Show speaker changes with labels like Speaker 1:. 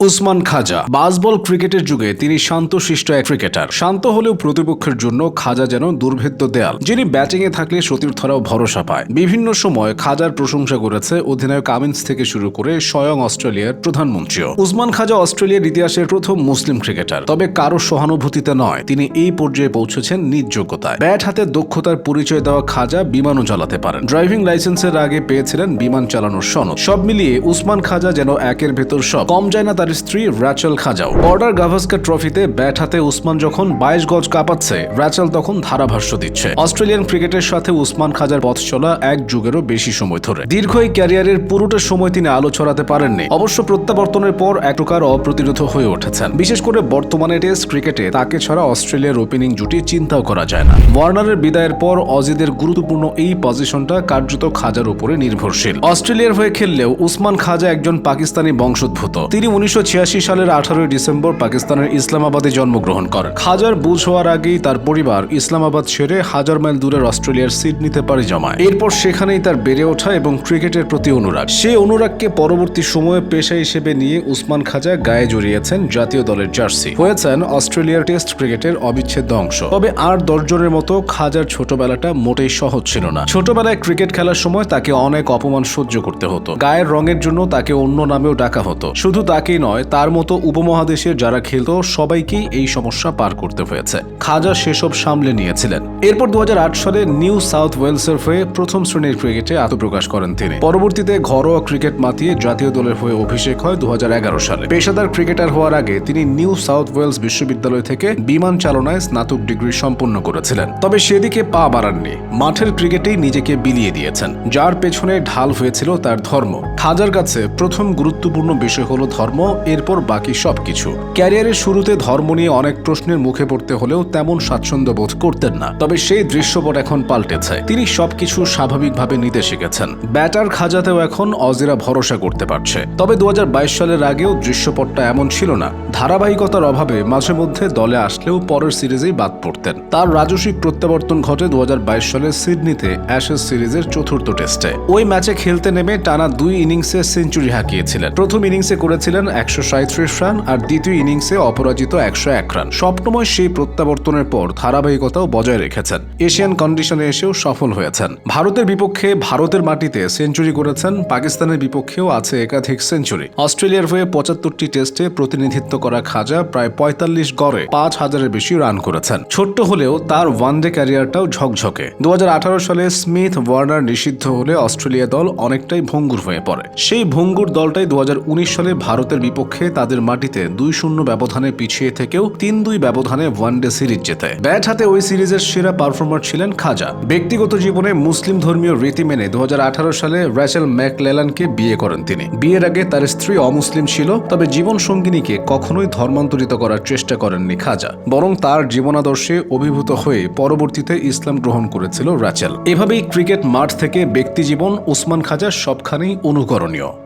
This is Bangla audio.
Speaker 1: উসমান খাজা। বাসবল ক্রিকেটের যুগে তিনি শান্তশিষ্ট এক ক্রিকেটার। শান্ত হলেও প্রতিপক্ষের জন্য খাজা যেন দুর্ভেদ্য দেয়াল। যিনি ব্যাটিংয়ে থাকলে সতীর্থরাও ভরসা পায়। বিভিন্ন সময় খাজার প্রশংসা করেছে অধিনায়ক কামিন্স থেকে শুরু করে স্বয়ং অস্ট্রেলিয়ার প্রধানমন্ত্রীও। উসমান খাজা অস্ট্রেলিয়ার ইতিহাসের প্রথম মুসলিম ক্রিকেটার। তবে কারও সহানুভূতিতে নয়, তিনি এই পর্যায়ে পৌঁছেছেন নিজ যোগ্যতায়। ব্যাট হাতে দক্ষতার পরিচয় দেওয়া খাজা বিমানও চালাতে পারেন। ড্রাইভিং লাইসেন্সের আগে পেয়েছিলেন বিমান চালানোর সনদ। সব মিলিয়ে উসমান খাজা যেন একের ভেতর সব। কম যায় না তার স্ত্রী র্যাচেল খাজাও। বর্ডার গাভাস্কার ট্রফিতে ব্যাট হাতে উসমান যখন বাইশ গজ কাঁপাচ্ছে র্যাচেল তখন ধারাভাষ্য দিচ্ছে। অস্ট্রেলিয়ান ক্রিকেটের সাথে উসমান খাজার পথ চলা এক যুগেরও বেশি সময় ধরে। দীর্ঘ এই ক্যারিয়ারের পুরোটা সময় তিনি আলো ছড়াতে পারেননি। অবশ্য প্রত্যাবর্তনের পর এক প্রকার অপ্রতিরোধ হয়ে উঠেছেন। বিশেষ করে বর্তমানে টেস্ট ক্রিকেটে তাকে ছাড়া অস্ট্রেলিয়ার ওপেনিং জুটি চিন্তাও করা যায় না। ওয়ার্নারের বিদায়ের পর অজিদের গুরুত্বপূর্ণ এই পজিশনটা কার্যত খাজার উপরে নির্ভরশীল। অস্ট্রেলিয়ার হয়ে খেললেও উসমান খাজা একজন পাকিস্তানি বংশোদ্ভূত। তিনি উনিশশো সালের আঠারোই ডিসেম্বর পাকিস্তানের ইসলামাবাদে জন্মগ্রহণ করেন। খাজার বুঝ হওয়ার আগেই তার পরিবার ইসলামাবাদ ছেড়ে হাজার মাইল দূরের অস্ট্রেলিয়ার সিডনিতে পাড়ি জমায়। এরপর সেখানেই তার বেড়ে ওঠা এবং ক্রিকেটের প্রতি অনুরাগ। সে অনুরাগকে পরবর্তী সময়ে পেশা হিসেবে নিয়ে উসমান খাজা গায়ে জড়িয়েছেন জাতীয় দলের জার্সি। হয়েছেন অস্ট্রেলিয়ার টেস্ট ক্রিকেটের অবিচ্ছেদ্য অংশ। তবে আর দশজনের মতো খাজার ছোটবেলাটা মোটেই সহজ ছিল না। ছোটবেলায় ক্রিকেট খেলার সময় তাকে অনেক অপমান সহ্য করতে হতো। গায়ের রঙের জন্য তাকে অন্য নামেও ডাকা হতো। শুধু তাকেই নয়, তার মতো উপমহাদেশের যারা খেলত সবাইকেই এই সমস্যা পার করতে হয়েছে। খাজা সেসব সামলে নিয়েছিলেন। এরপর দু সালে নিউ সাউথ ওয়েলসের হয়ে প্রথম শ্রেণির ক্রিকেটে আত্মপ্রকাশ করেন তিনি। পরবর্তীতে ঘরোয়া ক্রিকেট মাতিয়ে জাতীয় দলের হয়ে অভিষেক হয় দুহাজার এগারো সালে। পেশাদার ক্রিকেটার হওয়ার আগে তিনি নিউ সাউথ ওয়েলস বিশ্ববিদ্যালয় থেকে বিমান চালনায় স্নাতক ডিগ্রি সম্পন্ন করেছিলেন। তবে সেদিকে পা বাড়াননি। মাঠের ক্রিকেটেই নিজেকে বিলিয়ে দিয়েছেন। যার পেছনে ঢাল হয়েছিল তার ধর্ম। খাজার কাছে প্রথম গুরুত্বপূর্ণ বিষয় হলো ধর্ম এরপর বাকি সবকিছু। ক্যারিয়ারের শুরুতে ধর্ম নিয়ে অনেক প্রশ্নের মুখে পড়তে হলেও তেমন স্বাচ্ছন্দ্য বোধ করতেন না। তবে সেই দৃশ্যপট এখন পাল্টেছে। তিনি সবকিছু স্বাভাবিকভাবে নিতে শিখেছেন। ব্যাটার খাজাতেও এখন অজিরা ভরসা করতে পারছে। তবে দু সালের আগেও দৃশ্যপটটা এমন ছিল না। ধারাবাহিকতার অভাবে মাঝে মধ্যে দলে আসলেও পরের সিরিজেই বাদ পড়তেন। তার রাজস্বিক প্রত্যাবর্তন ঘটে দু সালে সিডনিতে অ্যাশেজ সিরিজের চতুর্থ টেস্টে। ওই ম্যাচে খেলতে নেমে টানা দুই ইনিংসে সেঞ্চুরি হাঁকিয়েছিলেন। প্রথম ইনিংসে করেছিলেন একশো সাঁত্রিশ রান আর দ্বিতীয় ইনিংসে অপরাজিত একশো এক রান। সবসময় সেই প্রত্যাবর্তনের পর ধারাবাহিকতাও বজায় রেখেছেন। এশিয়ান কন্ডিশনে এসেও সফল হয়েছেন। ভারতের বিপক্ষে ভারতের মাটিতে সেঞ্চুরি করেছেন, পাকিস্তানের বিপক্ষেও আছে একাধিক সেঞ্চুরি। অস্ট্রেলিয়ার হয়ে পঁচাত্তরটি টেস্টে প্রতিনিধিত্ব করা খাজা প্রায় পঁয়তাল্লিশ গড়ে পাঁচ হাজারের বেশি রান করেছেন। ছোট্ট হলেও তার ওয়ানডে ক্যারিয়ারটাও ঝকঝকে। দু হাজার আঠারো সালে স্মিথ ওয়ার্নার নিষিদ্ধ হলে অস্ট্রেলিয়া দল অনেকটাই ভঙ্গুর হয়ে পড়ে। সেই ভঙ্গুর দলটাই দু হাজার উনিশ সালে ভারতের বিপক্ষে তাদের মাটিতে দুই শূন্য ব্যবধানে পিছিয়ে থেকেও তিন দুই ব্যবধানে ওয়ানডে সিরিজ জেতে। ব্যাট হাতে ওই সিরিজের সেরা পারফর্মার ছিলেন খাজা। ব্যক্তিগত জীবনে মুসলিম ধর্মীয় রীতি মেনে দু হাজার আঠারো সালে র্যাচেল ম্যাকলেলানকে বিয়ে করেন তিনি। বিয়ের আগে তার স্ত্রী অমুসলিম ছিল, তবে জীবন সঙ্গিনীকে কখনোই ধর্মান্তরিত করার চেষ্টা করেননি খাজা, বরং তার জীবনাদর্শে অভিভূত হয়ে পরবর্তীতে ইসলাম গ্রহণ করেছিল র্যাচেল এভাবেই ক্রিকেট মাঠ থেকে ব্যক্তিজীবন উসমান খাজা সবখানেই অনুকরণীয়।